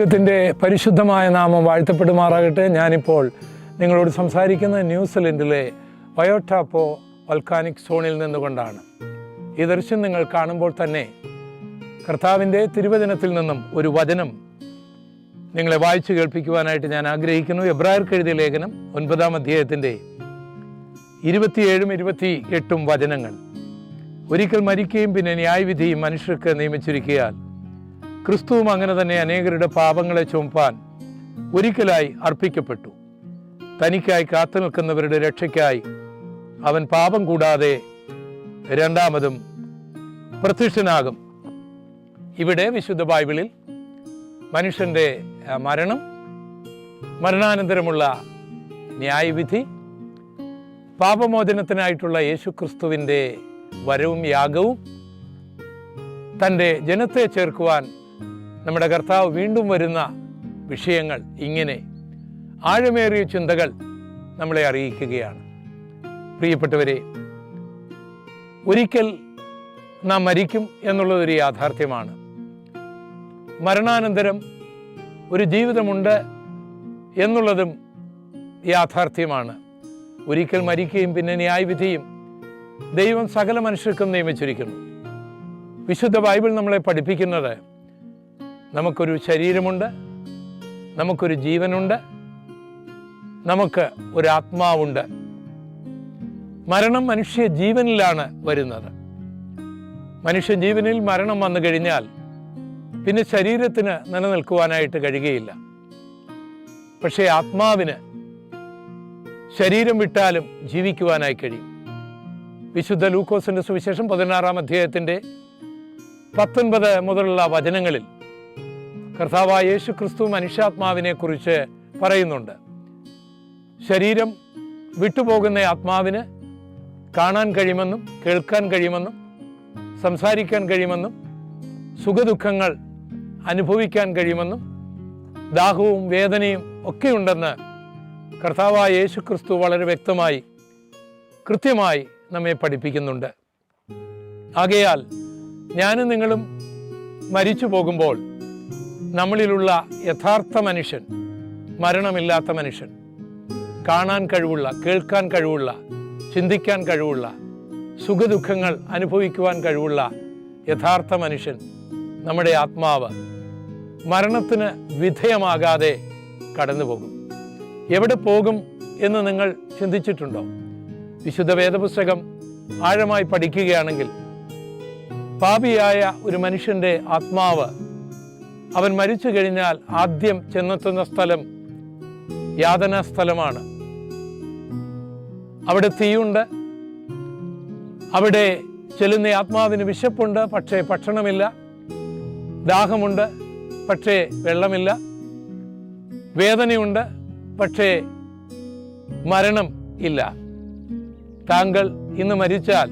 ദൈവത്തിന്റെ പരിശുദ്ധമായ നാമം വാഴ്ത്തപ്പെടുമാറാകട്ടെ. ഞാനിപ്പോൾ നിങ്ങളോട് സംസാരിക്കുന്ന ന്യൂസിലൻഡിലെ വയോട്ടാപ്പോ വൽക്കാനിക് സോണിൽ നിന്നുകൊണ്ടാണ്. ഈ ദൃശ്യം നിങ്ങൾ കാണുമ്പോൾ തന്നെ കർത്താവിന്റെ തിരുവചനത്തിൽ നിന്നും ഒരു വചനം നിങ്ങളെ വായിച്ചു കേൾപ്പിക്കുവാനായിട്ട് ഞാൻ ആഗ്രഹിക്കുന്നു. എബ്രായർക്ക് എഴുതിയ ലേഖനം ഒൻപതാം അധ്യായത്തിന്റെ ഇരുപത്തിയേഴും ഇരുപത്തി എട്ടും വചനങ്ങൾ. ഒരിക്കൽ മരിക്കുകയും പിന്നെ ന്യായവിധിയും മനുഷ്യർക്ക് നിയമിച്ചിരിക്കയാൽ ക്രിസ്തുവും അങ്ങനെ തന്നെ അനേകരുടെ പാപങ്ങളെ ചുമപ്പാൻ ഒരിക്കലായി അർപ്പിക്കപ്പെട്ടു. തനിക്കായി കാത്തു നിൽക്കുന്നവരുടെ രക്ഷയ്ക്കായി അവൻ പാപം കൂടാതെ രണ്ടാമതും പ്രത്യക്ഷനാകും. ഇവിടെ വിശുദ്ധ ബൈബിളിൽ മനുഷ്യന്റെ മരണം മരണാനന്തരമുള്ള ന്യായവിധി പാപമോചനത്തിനായിട്ടുള്ള യേശുക്രിസ്തുവിന്റെ വരവും യാഗവും തന്റെ ജനത്തെ ചേർക്കുവാൻ നമ്മുടെ കർത്താവ് വീണ്ടും വരുന്ന വിഷയങ്ങൾ ഇങ്ങനെ ആഴമേറിയ ചിന്തകൾ നമ്മളെ അറിയിക്കുകയാണ്. പ്രിയപ്പെട്ടവരെ ഒരിക്കൽ നാം മരിക്കും എന്നുള്ളതൊരു യാഥാർത്ഥ്യമാണ്. മരണാനന്തരം ഒരു ജീവിതമുണ്ട് എന്നുള്ളതും യാഥാർത്ഥ്യമാണ്. ഒരിക്കൽ മരിക്കുകയും പിന്നെ ന്യായവിധിയും ദൈവം സകല മനുഷ്യർക്കും നിയമിച്ചിരിക്കുന്നു. വിശുദ്ധ ബൈബിൾ നമ്മളെ പഠിപ്പിക്കുന്നത് നമുക്കൊരു ശരീരമുണ്ട് നമുക്കൊരു ജീവനുണ്ട് നമുക്ക് ഒരു ആത്മാവുണ്ട് മരണം മനുഷ്യ ജീവനിലാണ് വരുന്നത്. മനുഷ്യ ജീവനിൽ മരണം വന്നു കഴിഞ്ഞാൽ പിന്നെ ശരീരത്തിന് നിലനിൽക്കുവാനായിട്ട് കഴിയുകയില്ല. പക്ഷേ ആത്മാവിന് ശരീരം വിട്ടാലും ജീവിക്കുവാനായി കഴിയും. വിശുദ്ധ ലൂക്കോസിന്റെ സുവിശേഷം പതിനാറാം അധ്യായത്തിന്റെ പത്തൊൻപത് മുതലുള്ള വചനങ്ങളിൽ കർത്താവായ യേശു ക്രിസ്തു മനുഷ്യാത്മാവിനെ കുറിച്ച് പറയുന്നുണ്ട്. ശരീരം വിട്ടുപോകുന്ന ആത്മാവിന് കാണാൻ കഴിയുമെന്നും കേൾക്കാൻ കഴിയുമെന്നും സംസാരിക്കാൻ കഴിയുമെന്നും സുഖദുഃഖങ്ങൾ അനുഭവിക്കാൻ കഴിയുമെന്നും ദാഹവും വേദനയും ഒക്കെയുണ്ടെന്ന് കർത്താവായ യേശു ക്രിസ്തു വളരെ വ്യക്തമായി കൃത്യമായി നമ്മെ പഠിപ്പിക്കുന്നുണ്ട്. ആകയാൽ ഞാനും നിങ്ങളും മരിച്ചു പോകുമ്പോൾ നമ്മളിലുള്ള യഥാർത്ഥ മനുഷ്യൻ മരണമില്ലാത്ത മനുഷ്യൻ കാണാൻ കഴിവുള്ള കേൾക്കാൻ കഴിവുള്ള ചിന്തിക്കാൻ കഴിവുള്ള സുഖദുഃഖങ്ങൾ അനുഭവിക്കുവാൻ കഴിവുള്ള യഥാർത്ഥ മനുഷ്യൻ നമ്മുടെ ആത്മാവ് മരണത്തിന് വിധേയമാകാതെ കടന്നു പോകും. എവിടെ പോകും എന്ന് നിങ്ങൾ ചിന്തിച്ചിട്ടുണ്ടോ? വിശുദ്ധ വേദപുസ്തകം ആഴമായി പഠിക്കുകയാണെങ്കിൽ പാപിയായ ഒരു മനുഷ്യന്റെ ആത്മാവ് അവൻ മരിച്ചു കഴിഞ്ഞാൽ ആദ്യം ചെന്നെത്തുന്ന സ്ഥലം യാതനാ സ്ഥലമാണ്. അവിടെ തീയുണ്ട്. അവിടെ ചെല്ലുന്ന ആത്മാവിന് വിശപ്പുണ്ട് പക്ഷേ ഭക്ഷണമില്ല. ദാഹമുണ്ട് പക്ഷേ വെള്ളമില്ല. വേദനയുണ്ട് പക്ഷേ മരണം ഇല്ല. താങ്കൾ ഇന്ന് മരിച്ചാൽ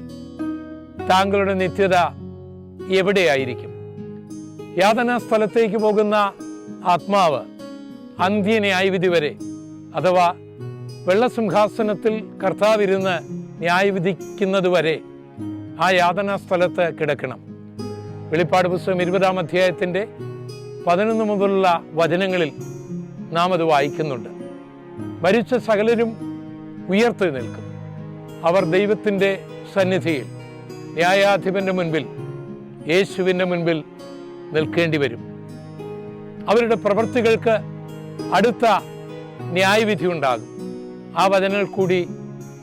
താങ്കളുടെ നിത്യത എവിടെയായിരിക്കും? യാതനാ സ്ഥലത്തേക്ക് പോകുന്ന ആത്മാവ് അന്ത്യന്യായവിധി വരെ അഥവാ വെള്ളസിംഹാസനത്തിൽ കർത്താവിരുന്ന് ന്യായവിധിക്കുന്നത് വരെ ആ യാതനാ സ്ഥലത്ത് കിടക്കണം. വെളിപ്പാട് പുസ്തകം ഇരുപതാം അധ്യായത്തിന്റെ പതിനൊന്ന് മുതലുള്ള വചനങ്ങളിൽ നാം അത് വായിക്കുന്നുണ്ട്. മരിച്ച സകലരും ഉയർത്തു നിൽക്കും. അവർ ദൈവത്തിന്റെ സന്നിധിയിൽ ന്യായാധിപന്റെ മുൻപിൽ യേശുവിന്റെ മുൻപിൽ നിൽക്കേണ്ടി വരും അവരുടെ പ്രവൃത്തികൾക്ക് അടുത്ത ന്യായവിധി ഉണ്ടാകും. ആ വചനങ്ങൾ കൂടി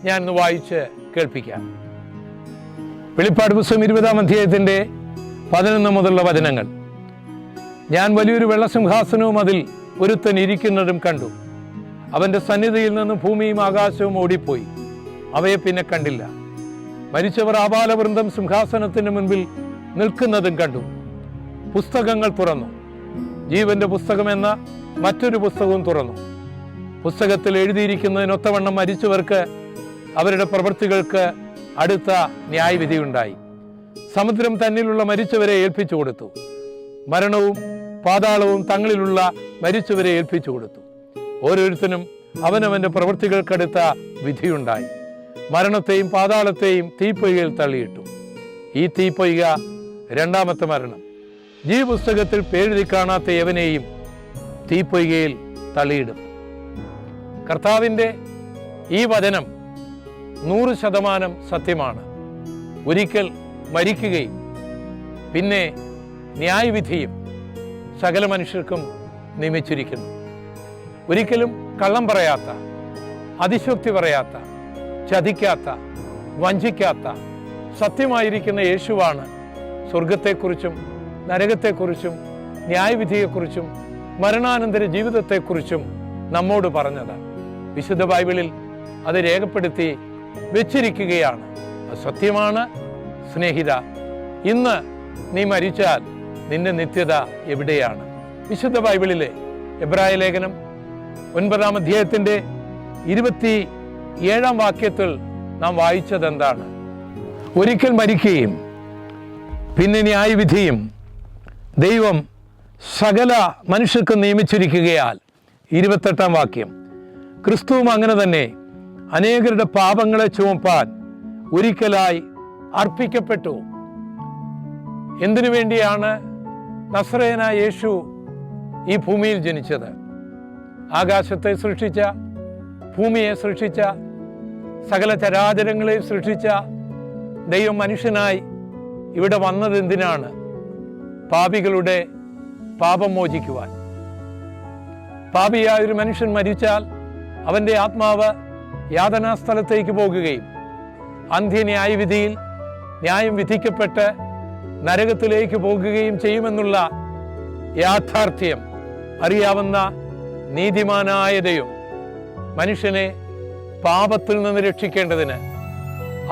ഞാൻ ഇന്ന് വായിച്ച് കേൾപ്പിക്കാം. വെളിപ്പാട് പുസ്തകം ഇരുപതാം അധ്യായത്തിന്റെ പതിനൊന്ന് മുതലുള്ള വചനങ്ങൾ. ഞാൻ വലിയൊരു വെള്ളസിംഹാസനവും അതിൽ ഒരുത്തൻ ഇരിക്കുന്നതും കണ്ടു. അവന്റെ സന്നിധിയിൽ നിന്ന് ഭൂമിയും ആകാശവും ഓടിപ്പോയി. അവയെ പിന്നെ കണ്ടില്ല. മരിച്ചവർ ആപാലവൃന്ദം സിംഹാസനത്തിന് മുൻപിൽ നിൽക്കുന്നതും കണ്ടു. പുസ്തകങ്ങൾ തുറന്നു. ജീവന്റെ പുസ്തകം എന്ന മറ്റൊരു പുസ്തകവും തുറന്നു. പുസ്തകത്തിൽ എഴുതിയിരിക്കുന്നതിനൊത്തവണ്ണം മരിച്ചവർക്ക് അവരുടെ പ്രവൃത്തികൾക്ക് അടുത്ത ന്യായവിധിയുണ്ടായി. സമുദ്രം തന്നിലുള്ള മരിച്ചവരെ ഏൽപ്പിച്ചു കൊടുത്തു. മരണവും പാതാളവും തങ്ങളിലുള്ള മരിച്ചവരെ ഏൽപ്പിച്ചു കൊടുത്തു. ഓരോരുത്തരും അവനവന്റെ പ്രവൃത്തികൾക്കടുത്ത വിധിയുണ്ടായി. മരണത്തെയും പാതാളത്തെയും തീപ്പൊയ്കയിൽ തള്ളിയിട്ടു. ഈ തീപ്പൊയ്ക രണ്ടാമത്തെ മരണം. ജീവപുസ്തകത്തിൽ പേരെഴുതി കാണാത്ത എവനെയും തീപ്പൊയ്കയിൽ തള്ളിയിടും. കർത്താവിന്റെ ഈ വചനം നൂറ് ശതമാനം സത്യമാണ്. ഒരിക്കൽ മരിക്കുകയും പിന്നെ ന്യായവിധിയും സകല മനുഷ്യർക്കും നിയമിച്ചിരിക്കുന്നു. ഒരിക്കലും കള്ളം പറയാത്ത അതിശോക്തി പറയാത്ത ചതിക്കാത്ത വഞ്ചിക്കാത്ത സത്യമായിരിക്കുന്ന യേശുവാണ് സ്വർഗത്തെക്കുറിച്ചും നരകത്തെക്കുറിച്ചും ന്യായവിധിയെക്കുറിച്ചും മരണാനന്തര ജീവിതത്തെക്കുറിച്ചും നമ്മോട് പറഞ്ഞത്. വിശുദ്ധ ബൈബിളിൽ അത് രേഖപ്പെടുത്തി വെച്ചിരിക്കുകയാണ്. സത്യമാണ്. സ്നേഹിത ഇന്ന് നീ മരിച്ചാൽ നിന്റെ നിത്യത എവിടെയാണ്? വിശുദ്ധ ബൈബിളിലെ എബ്രായ ലേഖനം ഒൻപതാം അധ്യായത്തിന്റെ ഇരുപത്തി ഏഴാം വാക്യത്തിൽ നാം വായിച്ചത് എന്താണ് ഒരിക്കൽ മരിക്കുകയും പിന്നെ ന്യായവിധിയും ദൈവം സകല മനുഷ്യർക്ക് നിയമിച്ചിരിക്കുകയാൽ. ഇരുപത്തെട്ടാം വാക്യം. ക്രിസ്തുവും അങ്ങനെ തന്നെ അനേകരുടെ പാപങ്ങളെ ചുമപ്പാൻ ഒരിക്കലായി അർപ്പിക്കപ്പെട്ടു. എന്തിനു വേണ്ടിയാണ് നസ്രയന യേശു ഈ ഭൂമിയിൽ ജനിച്ചത്? ആകാശത്തെ സൃഷ്ടിച്ച ഭൂമിയെ സൃഷ്ടിച്ച സകല ചരാചരങ്ങളെ സൃഷ്ടിച്ച ദൈവം മനുഷ്യനായി ഇവിടെ വന്നത് എന്തിനാണ്? പാപികളുടെ പാപം മോചിക്കുവാൻ. പാപിയായ ഒരു മനുഷ്യൻ മരിച്ചാൽ അവന്റെ ആത്മാവ് യാതനാ സ്ഥലത്തേക്ക് പോകുകയും അന്ത്യന്യായവിധിയിൽ ന്യായം വിധിക്കപ്പെട്ട് നരകത്തിലേക്ക് പോകുകയും ചെയ്യുമെന്നുള്ള യാഥാർത്ഥ്യം അറിയാവുന്ന നീതിമാനായ ദൈവം മനുഷ്യനെ പാപത്തിൽ നിന്ന് രക്ഷിക്കേണ്ടതിന്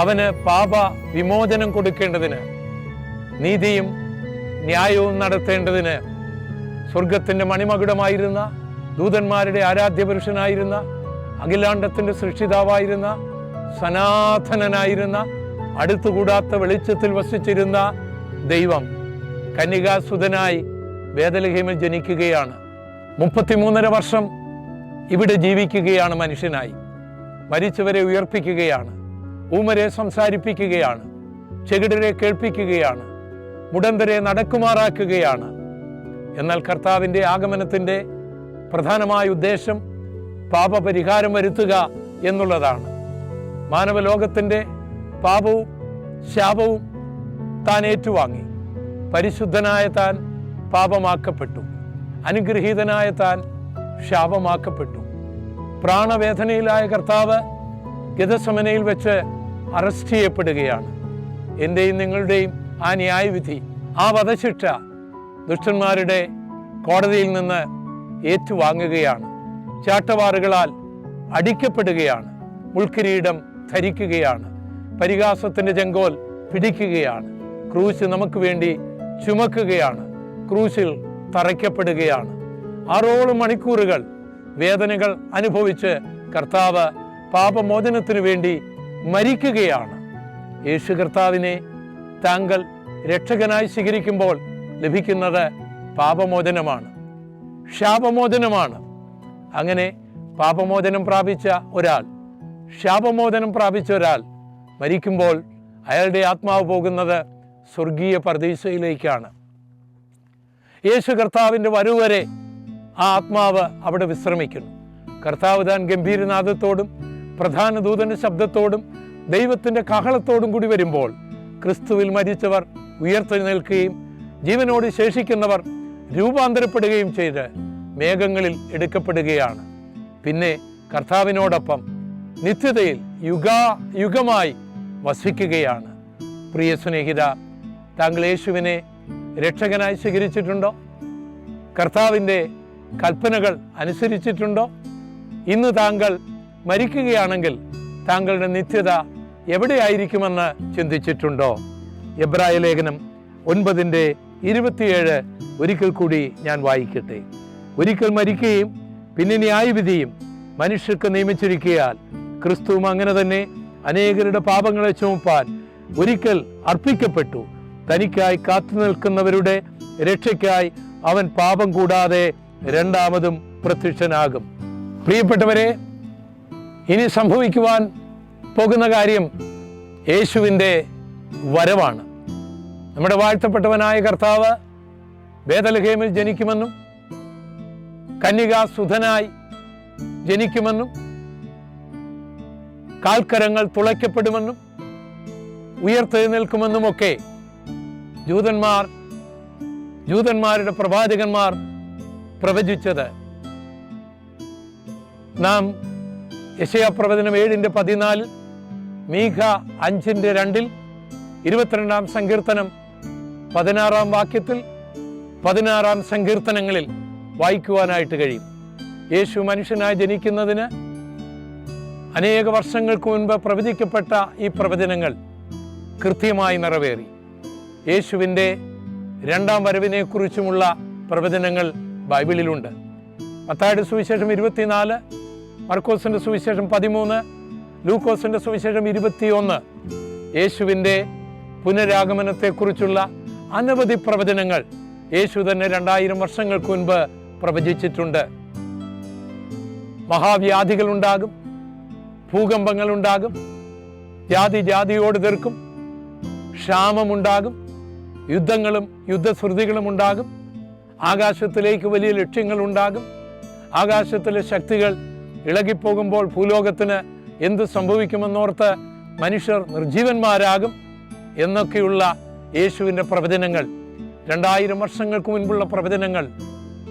അവന് പാപ വിമോചനം കൊടുക്കേണ്ടതിന് നീതിയും ന്യായവും നടത്തേണ്ടതിന് സ്വർഗത്തിന്റെ മണിമകുടമായിരുന്ന ദൂതന്മാരുടെ ആരാധ്യപുരുഷനായിരുന്ന അഖിലാണ്ടത്തിന്റെ സൃഷ്ടിതാവായിരുന്ന സനാതനനായിരുന്ന അടുത്തുകൂടാത്ത വെളിച്ചത്തിൽ വസിച്ചിരുന്ന ദൈവം കന്യകാസുതനായി വേദലഹീമിൽ ജനിക്കുകയാണ്. മുപ്പത്തിമൂന്നര വർഷം ഇവിടെ ജീവിക്കുകയാണ് മനുഷ്യനായി. മരിച്ചവരെ ഉയർപ്പിക്കുകയാണ്. ഊമരെ സംസാരിപ്പിക്കുകയാണ്. ചെകിടരെ കേൾപ്പിക്കുകയാണ്. മുടന്തരെ നടക്കുമാറാക്കുകയാണ്. എന്നാൽ കർത്താവിന്റെ ആഗമനത്തിന്റെ പ്രധാനമായ ഉദ്ദേശം പാപപരിഹാരം വരുത്തുക എന്നുള്ളതാണ്. മാനവലോകത്തിന്റെ പാപവും ശാപവും താൻ ഏറ്റുവാങ്ങി. പരിശുദ്ധനായ താൻ പാപമാക്കപ്പെട്ടു. അനുഗ്രഹീതനായ താൻ ശാപമാക്കപ്പെട്ടു. പ്രാണവേദനയിലായ കർത്താവ് ഗതസമനയിൽ വെച്ച് അറസ്റ്റ് ചെയ്യപ്പെടുകയാണ്. എന്റെയും നിങ്ങളുടെയും ആ ന്യായവിധി ആ വധശിക്ഷ ദുഷ്ടന്മാരുടെ കോടതിയിൽ നിന്ന് ഏറ്റുവാങ്ങുകയാണ്. ചാട്ടവാറുകളാൽ അടിക്കപ്പെടുകയാണ്. ഉൾക്കിരീടം ധരിക്കുകയാണ്. പരിഹാസത്തിന്റെ ചെങ്കോൽ പിടിക്കുകയാണ്. ക്രൂശ് നമുക്ക് വേണ്ടി ചുമക്കുകയാണ്. ക്രൂശിൽ തറയ്ക്കപ്പെടുകയാണ്. ആറോളം മണിക്കൂറുകൾ വേദനകൾ അനുഭവിച്ച് കർത്താവ് പാപമോചനത്തിനു വേണ്ടി മരിക്കുകയാണ്. യേശു കർത്താവിനെ താങ്കൾ രക്ഷകനായി സ്വീകരിക്കുമ്പോൾ ലഭിക്കുന്നത് പാപമോചനമാണ്. ശാപമോചനമാണ്. അങ്ങനെ പാപമോചനം പ്രാപിച്ച ഒരാൾ ശാപമോചനം പ്രാപിച്ച ഒരാൾ മരിക്കുമ്പോൾ അയാളുടെ ആത്മാവ് പോകുന്നത് സ്വർഗീയ പ്രതീക്ഷയിലേക്കാണ് യേശു കർത്താവിന്റെ വരവ് ആ ആത്മാവ് അവിടെ വിശ്രമിക്കുന്നു. കർത്താവ് താൻ ഗംഭീരനാഥത്തോടും പ്രധാന ദൂതന്റെ ശബ്ദത്തോടും ദൈവത്തിന്റെ കഹളത്തോടും കൂടി വരുമ്പോൾ ക്രിസ്തുവിൽ മരിച്ചവർ ഉയർത്തെഴുന്നേൽക്കുകയും ജീവനോട് ശേഷിക്കുന്നവർ രൂപാന്തരപ്പെടുകയും ചെയ്ത് മേഘങ്ങളിൽ എടുക്കപ്പെടുകയാണ്. പിന്നെ കർത്താവിനോടൊപ്പം നിത്യതയിൽ യുഗാ യുഗമായി വസിക്കുകയാണ്. പ്രിയ സ്നേഹിത താങ്കൾ യേശുവിനെ രക്ഷകനായി സ്വീകരിച്ചിട്ടുണ്ടോ? കർത്താവിന്റെ കൽപ്പനകൾ അനുസരിച്ചിട്ടുണ്ടോ? ഇന്ന് താങ്കൾ മരിക്കുകയാണെങ്കിൽ താങ്കളുടെ നിത്യത എവിടെയായിരിക്കുമെന്ന് ചിന്തിച്ചിട്ടുണ്ടോ? എബ്രായ ലേഖനം ഒൻപതിന്റെ ഇരുപത്തിയേഴ് ഒരിക്കൽ കൂടി ഞാൻ വായിക്കട്ടെ. ഒരിക്കൽ മരിക്കുകയും പിന്നെ ന്യായവിധിയും മനുഷ്യർക്ക് നിയമിച്ചിരിക്കയാൽ ക്രിസ്തുവും അങ്ങനെ തന്നെ അനേകരുടെ പാപങ്ങളെ ചുമപ്പാൻ ഒരിക്കൽ അർപ്പിക്കപ്പെട്ടു. തനിക്കായി കാത്തു നിൽക്കുന്നവരുടെ രക്ഷയ്ക്കായി അവൻ പാപം കൂടാതെ രണ്ടാമതും പ്രത്യക്ഷനാകും. പ്രിയപ്പെട്ടവരെ ഇനി സംഭവിക്കുവാൻ പോകുന്ന കാര്യം യേശുവിന്റെ വരവാണ്. നമ്മുടെ വാഴ്ത്തപ്പെട്ടവനായ കർത്താവ് വേദലഹേമിൽ ജനിക്കുമെന്നും കന്യകാസുധനായി ജനിക്കുമെന്നും കാൽക്കരങ്ങൾ തുളയ്ക്കപ്പെടുമെന്നും ഉയർത്തെഴുന്നേൽക്കുമെന്നുമൊക്കെ ജൂതന്മാർ ജൂതന്മാരുടെ പ്രവാചകന്മാർ പ്രവചിച്ചത്. നാം യശയാ പ്രവചനം ഏഴിന്റെ പതിനാലിൽ മീഘ അഞ്ചിന്റെ രണ്ടിൽ ഇരുപത്തിരണ്ടാം സങ്കീർത്തനം പതിനാറാം വാക്യത്തിൽ പതിനാറാം സങ്കീർത്തനങ്ങളിൽ വായിക്കുവാനായിട്ട് കഴിയും. യേശു മനുഷ്യനായി ജനിക്കുന്നതിന് അനേക വർഷങ്ങൾക്ക് മുൻപ് പ്രവചിക്കപ്പെട്ട ഈ പ്രവചനങ്ങൾ കൃത്യമായി നിറവേറി. യേശുവിന്റെ രണ്ടാം വരവിനെക്കുറിച്ചുമുള്ള പ്രവചനങ്ങൾ ബൈബിളിലുണ്ട്. മത്തായുടെ സുവിശേഷം ഇരുപത്തിനാല് മർക്കോസിന്റെ സുവിശേഷം പതിമൂന്ന് ലൂക്കോസിന്റെ സുവിശേഷം ഇരുപത്തിയൊന്ന്. യേശുവിന്റെ പുനരാഗമനത്തെക്കുറിച്ചുള്ള അനവധി പ്രവചനങ്ങൾ യേശു തന്നെ രണ്ടായിരം വർഷങ്ങൾക്ക് മുൻപ് പ്രവചിച്ചിട്ടുണ്ട്. മഹാവ്യാധികൾ ഉണ്ടാകും ഭൂകമ്പങ്ങൾ ഉണ്ടാകും ജാതി ജാതിയോട് തീർക്കും ക്ഷാമമുണ്ടാകും യുദ്ധങ്ങളും യുദ്ധശ്രുതികളും ഉണ്ടാകും ആകാശത്തിലേക്ക് വലിയ ലക്ഷ്യങ്ങൾ ഉണ്ടാകും ആകാശത്തിലെ ശക്തികൾ ഇളകിപ്പോകുമ്പോൾ ഭൂലോകത്തിന് എന്ത് സംഭവിക്കുമെന്നോർത്ത് മനുഷ്യർ നിർജീവന്മാരാകും എന്നൊക്കെയുള്ള യേശുവിന്റെ പ്രവചനങ്ങൾ. രണ്ടായിരം വർഷങ്ങൾക്ക് മുൻപുള്ള പ്രവചനങ്ങൾ.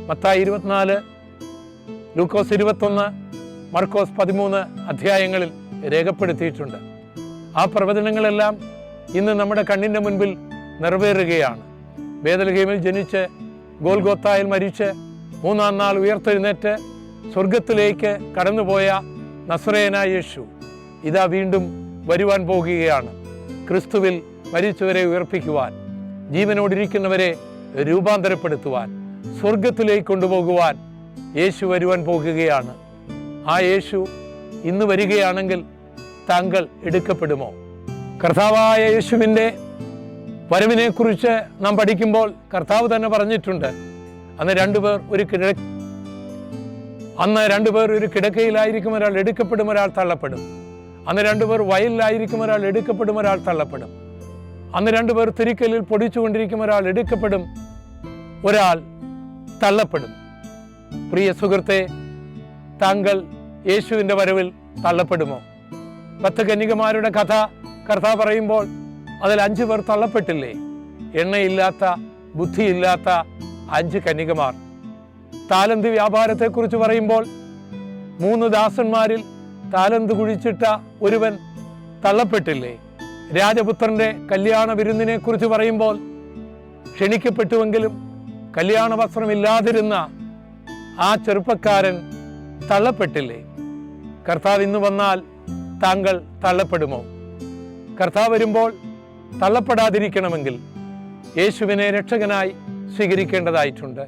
മത്തായി ഇരുപത്തിനാല് ലൂക്കോസ് ഇരുപത്തൊന്ന് മർക്കോസ് പതിമൂന്ന് അധ്യായങ്ങളിൽ രേഖപ്പെടുത്തിയിട്ടുണ്ട്. ആ പ്രവചനങ്ങളെല്ലാം ഇന്ന് നമ്മുടെ കണ്ണിന്റെ മുൻപിൽ നിറവേറുകയാണ്. വേദലഹീമിൽ ജനിച്ച് ഗോൽഗോത്തായിൽ മരിച്ച് മൂന്നാം നാൾ ഉയർത്തെഴുന്നേറ്റ് സ്വർഗത്തിലേക്ക് കടന്നുപോയ നസ്രേന യേശു ഇതാ വീണ്ടും വരുവാൻ പോകുകയാണ്. ക്രിസ്തുവിൽ മരിച്ചവരെ ഉയർപ്പിക്കുവാൻ ജീവനോടിരിക്കുന്നവരെ രൂപാന്തരപ്പെടുത്തുവാൻ സ്വർഗത്തിലേക്ക് കൊണ്ടുപോകുവാൻ യേശു വരുവാൻ പോകുകയാണ്. ആ യേശു ഇന്ന് വരികയാണെങ്കിൽ താങ്കൾ എടുക്കപ്പെടുമോ? കർത്താവായ യേശുവിന്റെ വരവിനെക്കുറിച്ച് നാം പഠിക്കുമ്പോൾ കർത്താവ് തന്നെ പറഞ്ഞിട്ടുണ്ട്. അന്ന് രണ്ടുപേർ ഒരു കിട അന്ന് രണ്ടുപേർ ഒരു കിടക്കയിലായിരിക്കും ഒരാൾ എടുക്കപ്പെടും ഒരാൾ തള്ളപ്പെടും. അന്ന് രണ്ടുപേർ വയലിലായിരിക്കും ഒരാൾ എടുക്കപ്പെടും ഒരാൾ തള്ളപ്പെടും. അന്ന് രണ്ടുപേർ തിരിക്കലിൽ പൊടിച്ചുകൊണ്ടിരിക്കും ഒരാൾ എടുക്കപ്പെടും ഒരാൾ തള്ളപ്പെടും. പ്രിയ സുഹൃത്തെ താങ്കൾ യേശുവിന്റെ വരവിൽ തള്ളപ്പെടുമോ? പത്ത് കന്യകമാരുടെ കഥ കർത്ത പറയുമ്പോൾ അതിൽ അഞ്ചു പേർ തള്ളപ്പെട്ടില്ലേ? എണ്ണയില്ലാത്ത ബുദ്ധിയില്ലാത്ത അഞ്ച് കന്യകമാർ. താലന്ത് വ്യാപാരത്തെക്കുറിച്ച് പറയുമ്പോൾ മൂന്ന് ദാസന്മാരിൽ താലന്ത് കുഴിച്ചിട്ട ഒരുവൻ തള്ളപ്പെട്ടില്ലേ? രാജപുത്രന്റെ കല്യാണ വിരുന്നിനെ കുറിച്ച് പറയുമ്പോൾ ക്ഷണിക്കപ്പെട്ടുവെങ്കിലും കല്യാണ വസ്ത്രമില്ലാതിരുന്ന ആ ചെറുപ്പക്കാരൻ തള്ളപ്പെട്ടില്ലേ? കർത്താവ് ഇന്ന് വന്നാൽ താങ്കൾ തള്ളപ്പെടുമോ? കർത്താവ് വരുമ്പോൾ തള്ളപ്പെടാതിരിക്കണമെങ്കിൽ യേശുവിനെ രക്ഷകനായി സ്വീകരിക്കേണ്ടതായിട്ടുണ്ട്.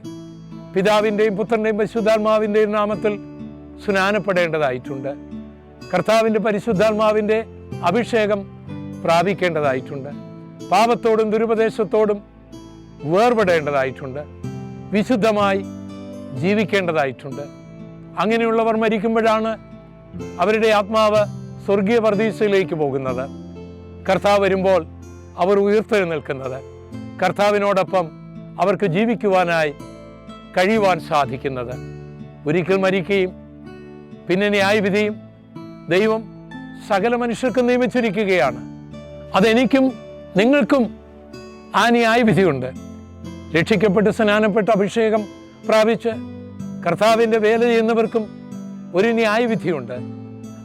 പിതാവിന്റെയും പുത്രന്റെയും പരിശുദ്ധാത്മാവിന്റെയും നാമത്തിൽ സ്നാനപ്പെടേണ്ടതായിട്ടുണ്ട്. കർത്താവിന്റെ പരിശുദ്ധാത്മാവിന്റെ അഭിഷേകം പ്രാപിക്കേണ്ടതായിട്ടുണ്ട്. പാപത്തോടും ദുരുപദേശത്തോടും വേർപെടേണ്ടതായിട്ടുണ്ട്. വിശുദ്ധമായി ജീവിക്കേണ്ടതായിട്ടുണ്ട്. അങ്ങനെയുള്ളവർ മരിക്കുമ്പോഴാണ് അവരുടെ ആത്മാവ് സ്വർഗീയ പ്രതീക്ഷയിലേക്ക് പോകുന്നത്. കർത്താവ് വരുമ്പോൾ അവർ ഉയർത്തെഴുന്നേൽക്കുന്നത്. കർത്താവിനോടൊപ്പം അവർക്ക് ജീവിക്കുവാനായി കഴിയുവാൻ സാധിക്കുന്നത്. ഒരിക്കൽ മരിക്കുകയും പിന്നെ ന്യായവിധിയും ദൈവം സകല മനുഷ്യർക്കും നിയമിച്ചിരിക്കുകയാണ്. അതെനിക്കും നിങ്ങൾക്കും ആ ന്യായവിധിയുണ്ട് രക്ഷിക്കപ്പെട്ട് സ്നാനപ്പെട്ട് അഭിഷേകം പ്രാപിച്ച് കർത്താവിന്റെ വേല ചെയ്യുന്നവർക്കും ഒരു ന്യായവിധിയുണ്ട്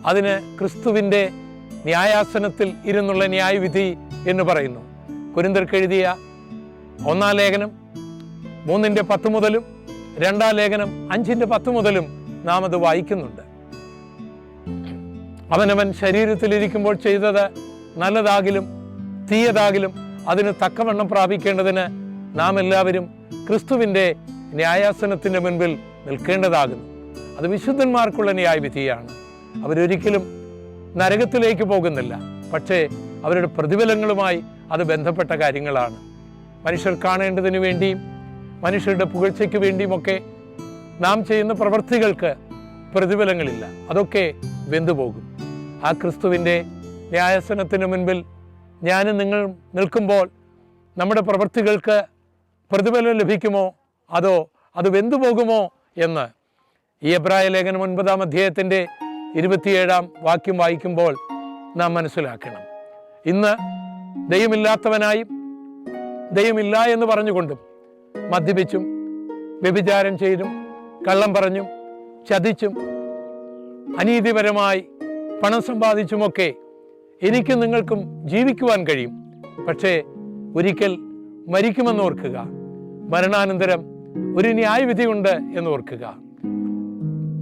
അതിന് ക്രിസ്തുവിന്റെ ന്യായാസനത്തിൽ ഇരുന്നുള്ള ന്യായവിധി എന്ന് പറയുന്നു. കുരിന്തർക്ക് എഴുതിയ ഒന്നാം ലേഖനം മൂന്നിന്റെ പത്ത് മുതലും രണ്ടാം ലേഖനം അഞ്ചിന്റെ പത്ത് മുതലും നാം അത് വായിക്കുന്നുണ്ട്. അവനവൻ ശരീരത്തിലിരിക്കുമ്പോൾ ചെയ്തത് നല്ലതാകിലും തീയതാകിലും അതിന് തക്കവണ്ണം പ്രാപിക്കേണ്ടതിന് നാം എല്ലാവരും ക്രിസ്തുവിന്റെ ന്യായാസനത്തിന്റെ മുൻപിൽ നിൽക്കേണ്ടതാകുന്നു. അത് വിശുദ്ധന്മാർക്കുള്ള ന്യായവിധിയാണ്. അവരൊരിക്കലും നരകത്തിലേക്ക് പോകുന്നില്ല. പക്ഷേ അവരുടെ പ്രതിഫലങ്ങളുമായി അത് ബന്ധപ്പെട്ട കാര്യങ്ങളാണ്. മനുഷ്യർ കാണേണ്ടതിന് വേണ്ടിയും മനുഷ്യരുടെ പുകഴ്ചയ്ക്ക് വേണ്ടിയുമൊക്കെ നാം ചെയ്യുന്ന പ്രവൃത്തികൾക്ക് പ്രതിഫലങ്ങളില്ല. അതൊക്കെ വെന്തുപോകും. ആ ക്രിസ്തുവിന്റെ ന്യായസനത്തിന് മുൻപിൽ ഞാൻ നിങ്ങൾ നിൽക്കുമ്പോൾ നമ്മുടെ പ്രവൃത്തികൾക്ക് പ്രതിഫലം ലഭിക്കുമോ? അതോ അത് വെന്തുപോകുമോ എന്ന് ഈ എബ്രായ ലേഖനം ഒൻപതാം അധ്യായത്തിന്റെ ഇരുപത്തിയേഴാം വാക്യം വായിക്കുമ്പോൾ നാം മനസ്സിലാക്കണം. ഇന്ന് ദൈവമില്ലാത്തവനായും ദൈവമില്ല എന്ന് പറഞ്ഞുകൊണ്ടും മദ്യപിച്ചും വ്യഭിചാരം ചെയ്തും കള്ളം പറഞ്ഞും ചതിച്ചും അനീതിപരമായി പണം സമ്പാദിച്ചുമൊക്കെ എനിക്കും നിങ്ങൾക്കും ജീവിക്കുവാൻ കഴിയും. പക്ഷേ ഒരിക്കൽ മരിക്കുമെന്ന് ഓർക്കുക മരണാനന്തരം ഒരു ന്യായവിധിയുണ്ട് എന്ന് ഓർക്കുക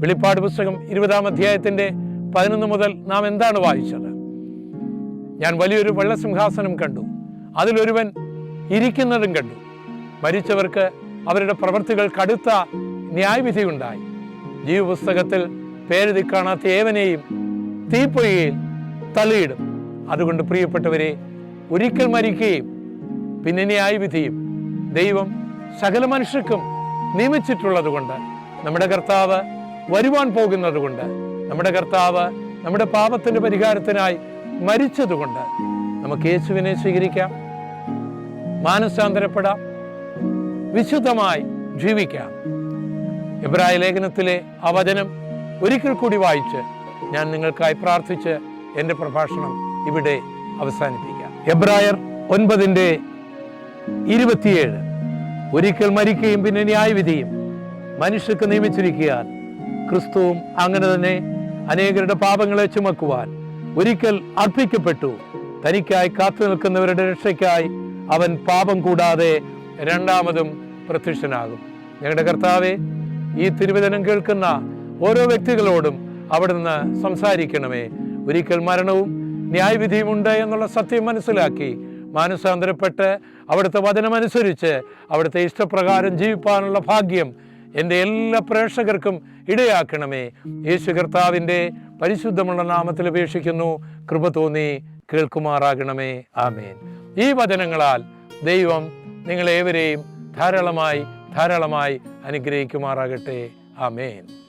വെളിപ്പാട് പുസ്തകം ഇരുപതാം അധ്യായത്തിന്റെ പതിനൊന്ന് മുതൽ നാം എന്താണ് വായിച്ചത്? ഞാൻ വലിയൊരു വെള്ളസിംഹാസനം കണ്ടു. അതിലൊരുവൻ ഇരിക്കുന്നതും കണ്ടു. മരിച്ചവർക്ക് അവരുടെ പ്രവൃത്തികൾ കടുത്ത ന്യായവിധിയുണ്ടായി. ജീവപുസ്തകത്തിൽ പേരുതി കാണാത്ത ഏവനെയും തീപ്പൊയ്യയിൽ തള്ളിയിടും. അതുകൊണ്ട് പ്രിയപ്പെട്ടവരെ ഒരിക്കൽ മരിക്കുകയും പിന്നെ ന്യായവിധിയും ദൈവം സകല മനുഷ്യർക്കും നിയമിച്ചിട്ടുള്ളത് കൊണ്ട് നമ്മുടെ കർത്താവ് വരുവാൻ പോകുന്നത് കൊണ്ട് നമ്മുടെ കർത്താവ് നമ്മുടെ പാപത്തിന്റെ പരിഹാരത്തിനായി മരിച്ചതുകൊണ്ട് നമുക്ക് യേശുവിനെ സ്വീകരിക്കാം. മാനസാന്തരപ്പെടാം. വിശുദ്ധമായി ജീവിക്കാം. എബ്രായ ലേഖനത്തിലെ ആ വചനം ഒരിക്കൽ കൂടി വായിച്ച് ഞാൻ നിങ്ങൾക്കായി പ്രാർത്ഥിച്ച് എന്റെ പ്രഭാഷണം ഇവിടെ അവസാനിപ്പിക്കാം. എബ്രായർ ഒൻപതിന്റെ ഇരുപത്തിയേഴ്. ഒരിക്കൽ മരിക്കുകയും പിന്നെ ന്യായവിധിയും മനുഷ്യർക്ക് നിയമിച്ചിരിക്കാൻ ക്രിസ്തുവും അങ്ങനെ തന്നെ അനേകരുടെ പാപങ്ങളെ ചുമക്കുവാൻ ഒരിക്കൽ അർപ്പിക്കപ്പെട്ടു. തനിക്കായി കാത്തു നിൽക്കുന്നവരുടെ രക്ഷയ്ക്കായി അവൻ പാപം കൂടാതെ രണ്ടാമതും പ്രത്യക്ഷനാകും. ഞങ്ങളുടെ കർത്താവെ ഈ തിരുവചനം കേൾക്കുന്ന ഓരോ വ്യക്തികളോടും അവിടുന്ന് സംസാരിക്കണമേ. ഒരിക്കൽ മരണവും ന്യായവിധിയുമുണ്ട് എന്നുള്ള സത്യം മനസ്സിലാക്കി മാനസാന്തരപ്പെട്ട് അവിടുത്തെ വചനമനുസരിച്ച് അവിടുത്തെ ഇഷ്ടപ്രകാരം ജീവിപ്പാനുള്ള ഭാഗ്യം എന്റെ എല്ലാ പ്രേക്ഷകർക്കും ഇടയാക്കണമേ. യേശു കർത്താവിന്റെ പരിശുദ്ധമുള്ള നാമത്തിൽ അപേക്ഷിക്കുന്നു. കൃപ തോന്നി കേൾക്കുമാറാകണമേ. ആമേൻ. ഈ വചനങ്ങളാൽ ദൈവം നിങ്ങളേവരെയും ധാരാളമായി ധാരാളമായി അനുഗ്രഹിക്കുമാറാകട്ടെ. ആമേൻ.